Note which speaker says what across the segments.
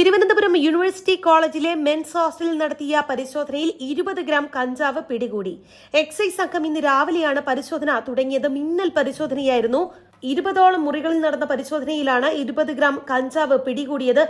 Speaker 1: Thiruvananthapuram university കോളേജിലെ men's ഹോസ്റ്റലിൽ നടത്തിയ പരിശോധനയിൽ ഇരുപത് ഗ്രാം കഞ്ചാവ് പിടികൂടി. എക്സൈസ് സംഘം ഇന്ന് രാവിലെയാണ് പരിശോധന തുടങ്ങിയത് മിന്നൽ പരിശോധനയായിരുന്നു ഇരുപതോളം മുറികളിൽ നടന്ന പരിശോധനയിലാണ് ഇരുപത് ഗ്രാം കഞ്ചാവ് പിടികൂടിയത്.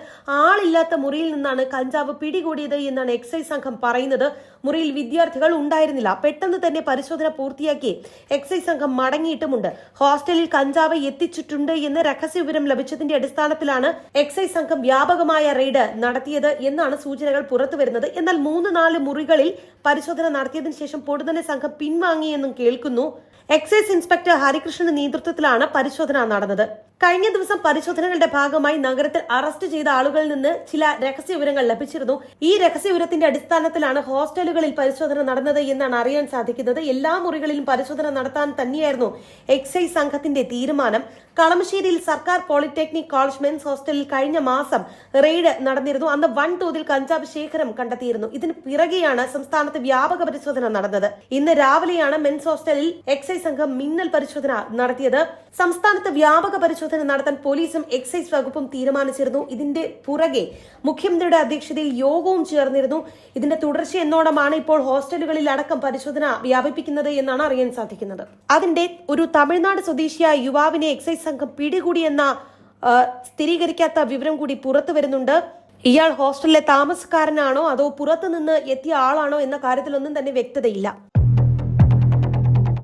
Speaker 1: ആളില്ലാത്ത മുറിയിൽ നിന്നാണ് കഞ്ചാവ് പിടികൂടിയത് എന്നാണ് എക്സൈസ് സംഘം പറയുന്നത്. മുറിയിൽ വിദ്യാർത്ഥികൾ ഉണ്ടായിരുന്നില്ല. പെട്ടെന്ന് തന്നെ പരിശോധന പൂർത്തിയാക്കി എക്സൈസ് സംഘം മടങ്ങിയിട്ടുമുണ്ട്. ഹോസ്റ്റലിൽ കഞ്ചാവ് എത്തിച്ചിട്ടുണ്ട് എന്ന് രഹസ്യവിവരം ലഭിച്ചതിന്റെ അടിസ്ഥാനത്തിലാണ് എക്സൈസ് സംഘം വ്യാപകമായ റെയ്ഡ് നടത്തിയത് എന്നാണ് സൂചനകൾ പുറത്തുവരുന്നത് എന്നാൽ മൂന്ന് നാല് മുറികളിൽ പരിശോധന നടത്തിയതിനു ശേഷം പൊടുന്നനെ സംഘം പിൻവാങ്ങിയെന്നും കേൾക്കുന്നു. എക്സൈസ് ഇൻസ്പെക്ടർ ഹരികൃഷ്ണന്റെ നേതൃത്വത്തിലാണ് പരിശോധന നടന്നത് കഴിഞ്ഞ ദിവസം പരിശോധനകളുടെ ഭാഗമായി നഗരത്തിൽ അറസ്റ്റ് ചെയ്ത ആളുകളിൽ നിന്ന് ചില രഹസ്യ വിവരങ്ങൾ ലഭിച്ചിരുന്നു. ഈ രഹസ്യ വിവരത്തിന്റെ അടിസ്ഥാനത്തിലാണ് ഹോസ്റ്റലുകളിൽ പരിശോധന നടന്നത് എന്നാണ് അറിയാൻ സാധിക്കുന്നത്. എല്ലാ മുറികളിലും പരിശോധന നടത്താൻ തന്നെയായിരുന്നു എക്സൈസ് സംഘത്തിന്റെ തീരുമാനം. കളമശ്ശേരിയിൽ സർക്കാർ പോളിടെക്നിക് കോളേജ് മെൻസ് ഹോസ്റ്റലിൽ കഴിഞ്ഞ മാസം റെയ്ഡ് നടന്നിരുന്നു. അന്ന് വൻതോതിൽ കഞ്ചാവ് ശേഖരം കണ്ടെത്തിയിരുന്നു. ഇതിന് പിറകെയാണ് സംസ്ഥാനത്ത് വ്യാപക പരിശോധന നടന്നത്. ഇന്ന് രാവിലെയാണ് മെൻസ് ഹോസ്റ്റലിൽ എക്സൈസ് സംഘം മിന്നൽ പരിശോധന നടത്തിയത്. സംസ്ഥാനത്ത് വ്യാപക പരിശോധന നടത്താൻ പോലീസും എക്സൈസ് വകുപ്പും തീരുമാനിച്ചിരുന്നു. ഇതിന്റെ പുറകെ മുഖ്യമന്ത്രിയുടെ അധ്യക്ഷതയിൽ യോഗവും ചേർന്നിരുന്നു. ഇതിന്റെ തുടർച്ച എന്നോണമാണ് ഇപ്പോൾ ഹോസ്റ്റലുകളിൽ അടക്കം പരിശോധന വ്യാപിപ്പിക്കുന്നത് എന്നാണ് അറിയാൻ സാധിക്കുന്നത്. അതിന്റെ ഒരു തമിഴ്നാട് സ്വദേശിയായ യുവാവിനെ എക്സൈസ് സംഘം പിടികൂടിയെന്ന സ്ഥിരീകരിക്കാത്ത വിവരം കൂടി പുറത്തു വരുന്നുണ്ട്. ഇയാൾ ഹോസ്റ്റലിലെ താമസക്കാരനാണോ അതോ പുറത്തുനിന്ന് എത്തിയ ആളാണോ എന്ന കാര്യത്തിലൊന്നും തന്നെ വ്യക്തതയില്ല.